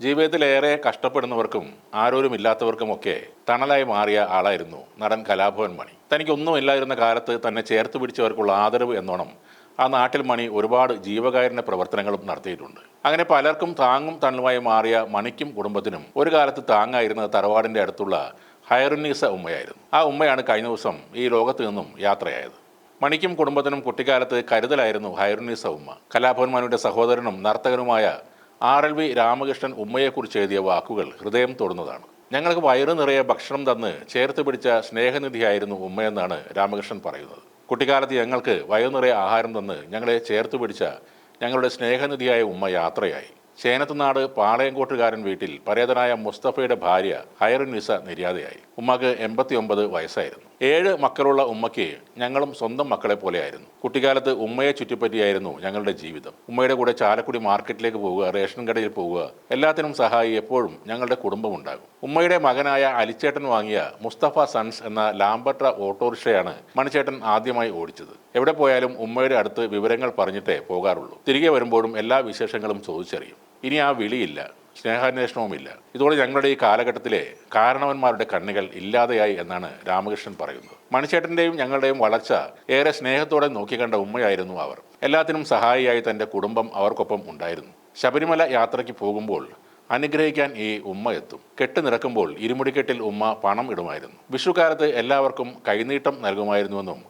ജീവിതത്തിലേറെ കഷ്ടപ്പെടുന്നവർക്കും ആരോരും ഇല്ലാത്തവർക്കും ആരോരുമില്ലാത്തവർക്കുമൊക്കെ തണലായി മാറിയ ആളായിരുന്നു നടൻ കലാഭവൻ മണി. തനിക്കൊന്നുമില്ലായിരുന്ന കാലത്ത് തന്നെ ചേർത്ത് പിടിച്ചവർക്കുള്ള ആദരവ് എന്നോണം ആ നാട്ടിൽ മണി ഒരുപാട് ജീവകാരുണ്യ പ്രവർത്തനങ്ങളും നടത്തിയിട്ടുണ്ട്. അങ്ങനെ പലർക്കും താങ്ങും തണലുമായി മാറിയ മണിക്കും കുടുംബത്തിനും ഒരു കാലത്ത് താങ്ങായിരുന്നത് തറവാടിന്റെ അടുത്തുള്ള ഹയറുന്നീസ ഉമ്മയായിരുന്നു. ആ ഉമ്മയാണ് കഴിഞ്ഞ ദിവസം ഈ ലോകത്ത് നിന്നും യാത്രയായത്. മണിക്കും കുടുംബത്തിനും കുട്ടിക്കാലത്ത് കരുതലായിരുന്നു ഹയറുന്നീസ ഉമ്മ. കലാഭവൻ മണിയുടെ സഹോദരനും നർത്തകനുമായ ആർ എൽ വി രാമകൃഷ്ണൻ ഉമ്മയെക്കുറിച്ച് എഴുതിയ വാക്കുകൾ ഹൃദയം തൊടുന്നതാണ്. ഞങ്ങൾക്ക് വയറു നിറയെ ഭക്ഷണം തന്ന് ചേർത്ത് പിടിച്ച സ്നേഹനിധിയായിരുന്നു ഉമ്മയെന്നാണ് രാമകൃഷ്ണൻ പറയുന്നത്. കുട്ടിക്കാലത്ത് ഞങ്ങൾക്ക് വയറു നിറയെ ആഹാരം തന്ന് ഞങ്ങളെ ചേർത്ത് പിടിച്ച ഞങ്ങളുടെ സ്നേഹനിധിയായ ഉമ്മ യാത്രയായി. ചേനത്തുനാട് പാളയംകോട്ടുകാരൻ വീട്ടിൽ പരേതനായ മുസ്തഫയുടെ ഭാര്യ ഹൈറുനിസ നിര്യാതയായി. ഉമ്മക്ക് എൺപത്തിയൊമ്പത് വയസ്സായിരുന്നു. ഏഴ് മക്കളുള്ള ഉമ്മയ്ക്ക് ഞങ്ങളും സ്വന്തം മക്കളെ പോലെയായിരുന്നു. കുട്ടിക്കാലത്ത് ഉമ്മയെ ചുറ്റിപ്പറ്റിയായിരുന്നു ഞങ്ങളുടെ ജീവിതം. ഉമ്മയുടെ കൂടെ ചാലക്കുടി മാർക്കറ്റിലേക്ക് പോവുക റേഷൻ കടയിൽ പോവുക എല്ലാത്തിനും സഹായി എപ്പോഴും ഞങ്ങളുടെ കുടുംബമുണ്ടാകും. ഉമ്മയുടെ മകനായ അലിച്ചേട്ടൻ വാങ്ങിയ മുസ്തഫ സൺസ് എന്ന ലാംബട്ര ഓട്ടോറിക്ഷയാണ് മണിച്ചേട്ടൻ ആദ്യമായി ഓടിച്ചത്. എവിടെ പോയാലും ഉമ്മയുടെ അടുത്ത് വിവരങ്ങൾ പറഞ്ഞിട്ടേ പോകാറുള്ളൂ. തിരികെ വരുമ്പോഴും എല്ലാ വിശേഷങ്ങളും ചോദിച്ചറിയും. ഇനി ആ വിളിയില്ല. സ്നേഹാന്വേഷണവുമില്ല. ഇതോടെ ഞങ്ങളുടെ ഈ കാലഘട്ടത്തിലെ കാരണവന്മാരുടെ കണ്ണുകൾ ഇല്ലാതെയായി എന്നാണ് രാമകൃഷ്ണൻ പറയുന്നത്. മണിച്ചേട്ടന്റെയും ഞങ്ങളുടെയും വളർച്ച ഏറെ സ്നേഹത്തോടെ നോക്കിക്കണ്ട ഉമ്മയായിരുന്നു അവർ. എല്ലാത്തിനും സഹായിയായി തന്റെ കുടുംബം അവർക്കൊപ്പം ഉണ്ടായിരുന്നു. ശബരിമല യാത്രയ്ക്ക് പോകുമ്പോൾ അനുഗ്രഹിക്കാൻ ഈ ഉമ്മ എത്തും. കെട്ട് നിറക്കുമ്പോൾ ഇരുമുടിക്കെട്ടിൽ ഉമ്മ പണം ഇടുമായിരുന്നു. വിഷുക്കാലത്ത് എല്ലാവർക്കും കൈനീട്ടം നൽകുമായിരുന്നുവെന്നും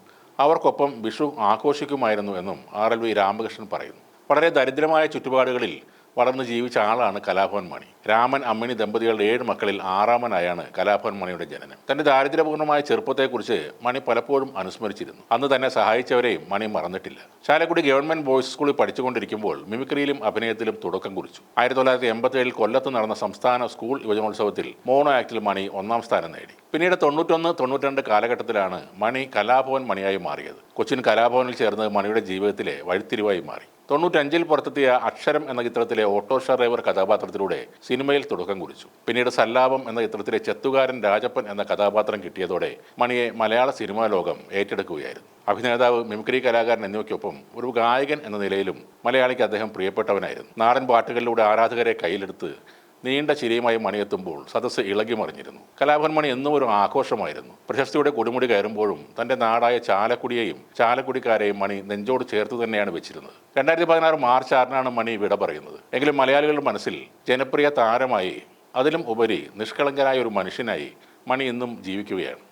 അവർക്കൊപ്പം വിഷു ആഘോഷിക്കുമായിരുന്നു എന്നും ആർ എൽ വി രാമകൃഷ്ണൻ പറയുന്നു. വളരെ ദരിദ്രമായ ചുറ്റുപാടുകളിൽ വളർന്ന് ജീവിച്ച ആളാണ് കലാഭവൻ മണി. രാമൻ അമ്മിണി ദമ്പതികളുടെ ഏഴ് മക്കളിൽ ആറാമനായാണ് കലാഭവൻ മണിയുടെ ജനനം. തന്റെ ദാരിദ്ര്യപൂർണമായ ചെറുപ്പത്തെക്കുറിച്ച് മണി പലപ്പോഴും അനുസ്മരിച്ചിരുന്നു. അന്ന് തന്നെ സഹായിച്ചവരെയും മണി മറന്നിട്ടില്ല. ചാലക്കുടി ഗവൺമെന്റ് ബോയ്സ് സ്കൂളിൽ പഠിച്ചുകൊണ്ടിരിക്കുമ്പോൾ മിമിക്രിയിലും അഭിനയത്തിലും തുടക്കം കുറിച്ചു. ആയിരത്തി തൊള്ളായിരത്തി എൺപത്തി കൊല്ലത്ത് നടന്ന സംസ്ഥാന സ്കൂൾ യുവജനോത്സവത്തിൽ മോണോ ആക്ടിൽ മണി ഒന്നാം സ്ഥാനം നേടി. പിന്നീട് തൊണ്ണൂറ്റൊന്ന് തൊണ്ണൂറ്റിരണ്ട് കാലഘട്ടത്തിലാണ് മണി കലാഭവൻ മണിയായി മാറിയത്. കൊച്ചിൻ കലാഭവനിൽ ചേർന്ന് മണിയുടെ ജീവിതത്തിലെ വഴിത്തിരിവായി മാറി. തൊണ്ണൂറ്റഞ്ചിൽ പുറത്തെത്തിയ അക്ഷരം എന്ന ചിത്രത്തിലെ ഓട്ടോഷ ഡ്രൈവർ കഥാപാത്രത്തിലൂടെ സിനിമയിൽ തുടക്കം കുറിച്ചു. പിന്നീട് സല്ലാപം എന്ന ചിത്രത്തിലെ ചെത്തുകാരൻ രാജപ്പൻ എന്ന കഥാപാത്രം കിട്ടിയതോടെ മണിയെ മലയാള സിനിമാ ലോകം ഏറ്റെടുക്കുകയായിരുന്നു. അഭിനേതാവ് മിമിക്രി കലാകാരൻ എന്നിവയ്ക്കൊപ്പം ഒരു ഗായകൻ എന്ന നിലയിലും മലയാളിക്ക് അദ്ദേഹം പ്രിയപ്പെട്ടവനായിരുന്നു. നാടൻ പാട്ടുകളിലൂടെ ആരാധകരെ കയ്യിലെടുത്ത് നീണ്ട ചിരിയുമായി മണിയെത്തുമ്പോൾ സദസ്സ് ഇളകി മറിഞ്ഞിരുന്നു. കലാഭവൻ മണി എന്നും ഒരു ആഘോഷമായിരുന്നു. പ്രശസ്തിയുടെ കൊടുമുടി കയറുമ്പോഴും തന്റെ നാടായ ചാലക്കുടിയെയും ചാലക്കുടിക്കാരെയും മണി നെഞ്ചോട് ചേർത്ത് തന്നെയാണ് വെച്ചിരുന്നത്. രണ്ടായിരത്തി പതിനാറ് മാർച്ച് ആറിനാണ് മണി വിട പറയുന്നത്. എങ്കിലും മലയാളികളുടെ മനസ്സിൽ ജനപ്രിയ താരമായി അതിലും ഉപരി നിഷ്കളങ്കനായ ഒരു മനുഷ്യനായി മണി ഇന്നും ജീവിക്കുകയാണ്.